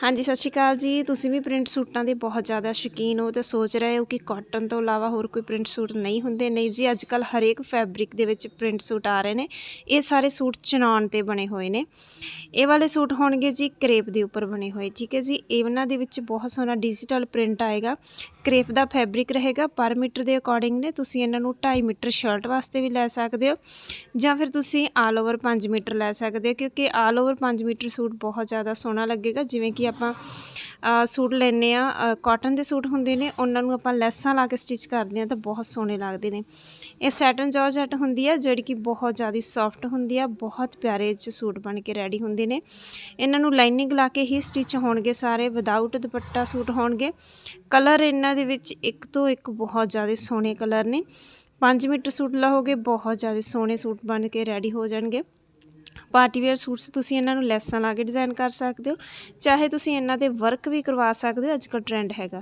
ਹਾਂਜੀ, ਸਤਿ ਸ਼੍ਰੀ ਅਕਾਲ ਜੀ। ਤੁਸੀਂ ਵੀ ਪ੍ਰਿੰਟ ਸੂਟਾਂ ਦੇ ਬਹੁਤ ਜ਼ਿਆਦਾ ਸ਼ੌਕੀਨ ਹੋ ਤੇ ਸੋਚ ਰਹੇ ਹੋ ਕਿ ਕਾਟਨ ਤੋਂ ਇਲਾਵਾ ਹੋਰ ਕੋਈ ਪ੍ਰਿੰਟ ਸੂਟ ਨਹੀਂ ਹੁੰਦੇ। ਨਹੀਂ ਜੀ ਅੱਜ ਕੱਲ ਹਰੇਕ ਫੈਬਰਿਕ ਦੇ ਵਿੱਚ ਪ੍ਰਿੰਟ ਸੂਟ ਆ ਰਹੇ ਨੇ। ਇਹ ਸਾਰੇ ਸੂਟ ਚਨਾਨ ਤੇ ਬਣੇ ਹੋਏ ਨੇ। ਇਹ ਵਾਲੇ ਸੂਟ ਹੋਣਗੇ ਜੀ ਕਰੇਪ ਦੇ ਉੱਪਰ ਬਣੇ ਹੋਏ, ਠੀਕ ਹੈ ਜੀ। ਇਹਨਾਂ ਦੇ ਵਿੱਚ ਬਹੁਤ ਸੋਹਣਾ ਡਿਜੀਟਲ ਪ੍ਰਿੰਟ ਆਏਗਾ। ਕਰੇਪ ਦਾ ਫੈਬਰਿਕ ਰਹੇਗਾ ਪਰ ਮੀਟਰ ਦੇ ਅਕੋਰਡਿੰਗ ਨੇ ਤੁਸੀਂ ਇਹਨਾਂ ਨੂੰ 2.5 ਮੀਟਰ ਸ਼ਰਟ ਵਾਸਤੇ ਵੀ ਲੈ ਸਕਦੇ ਹੋ ਜਾਂ ਫਿਰ ਤੁਸੀਂ ਆਲ ਓਵਰ 5 ਮੀਟਰ ਲੈ ਸਕਦੇ ਹੋ ਕਿਉਂਕਿ ਆਲ ਓਵਰ 5 ਮੀਟਰ ਸੂਟ ਬਹੁਤ ਜ਼ਿਆਦਾ ਸੋਹਣਾ ਲੱਗੇਗਾ, ਜਿਵੇਂ ਕਿ ਆਪਾਂ ਸੂਟ ਲੈਨੇ ਆ ਕਾਟਨ ਦੇ ਸੂਟ ਹੁੰਦੇ ਨੇ, ਉਹਨਾਂ ਨੂੰ ਆਪਾਂ ਲੈਸਾਂ ਲਾ ਕੇ ਸਟਿਚ ਕਰਦੇ ਆ ਤਾਂ ਬਹੁਤ ਸੋਹਣੇ ਲੱਗਦੇ ਨੇ। ਇਹ ਸੈਟਨ ਜਾਰਜਟ ਹੁੰਦੀ ਆ ਜਿਹੜੀ ਕਿ ਬਹੁਤ ਜ਼ਿਆਦਾ ਸੌਫਟ ਹੁੰਦੀ ਆ ਬਹੁਤ ਪਿਆਰੇ ਚ ਸੂਟ ਬਣ ਕੇ ਰੈਡੀ ਹੁੰਦੇ ਨੇ। ਇਹਨਾਂ ਨੂੰ ਲਾਈਨਿੰਗ ਲਾ ਕੇ ਹੀ ਸਟਿਚ ਹੋਣਗੇ ਸਾਰੇ ਵਿਦਆਊਟ ਦੁਪੱਟਾ ਸੂਟ ਹੋਣਗੇ। ਕਲਰ ਇਹਨਾਂ ਦੇ ਵਿੱਚ ਇੱਕ ਤੋਂ ਇੱਕ ਬਹੁਤ ਜ਼ਿਆਦਾ ਸੋਹਣੇ ਕਲਰ ਨੇ। 5 ਮੀਟਰ ਸੂਟ ਲਹੋਗੇ ਬਹੁਤ ਜ਼ਿਆਦਾ ਸੋਹਣੇ ਸੂਟ ਬਣ ਕੇ ਰੈਡੀ ਹੋ ਜਾਣਗੇ। ਪਾਰਟੀ ਵੇਅਰ ਸੂਟਸ ਤੁਸੀਂ ਇਹਨਾਂ ਨੂੰ ਲੈਸਾਂ ਲਾ ਕੇ ਡਿਜ਼ਾਈਨ ਕਰ ਸਕਦੇ ਹੋ, ਚਾਹੇ ਤੁਸੀਂ ਇਹਨਾਂ ਤੇ ਵਰਕ ਵੀ ਕਰਵਾ ਸਕਦੇ ਹੋ, ਅੱਜ ਕੱਲ੍ਹ ਟਰੈਂਡ ਹੈਗਾ।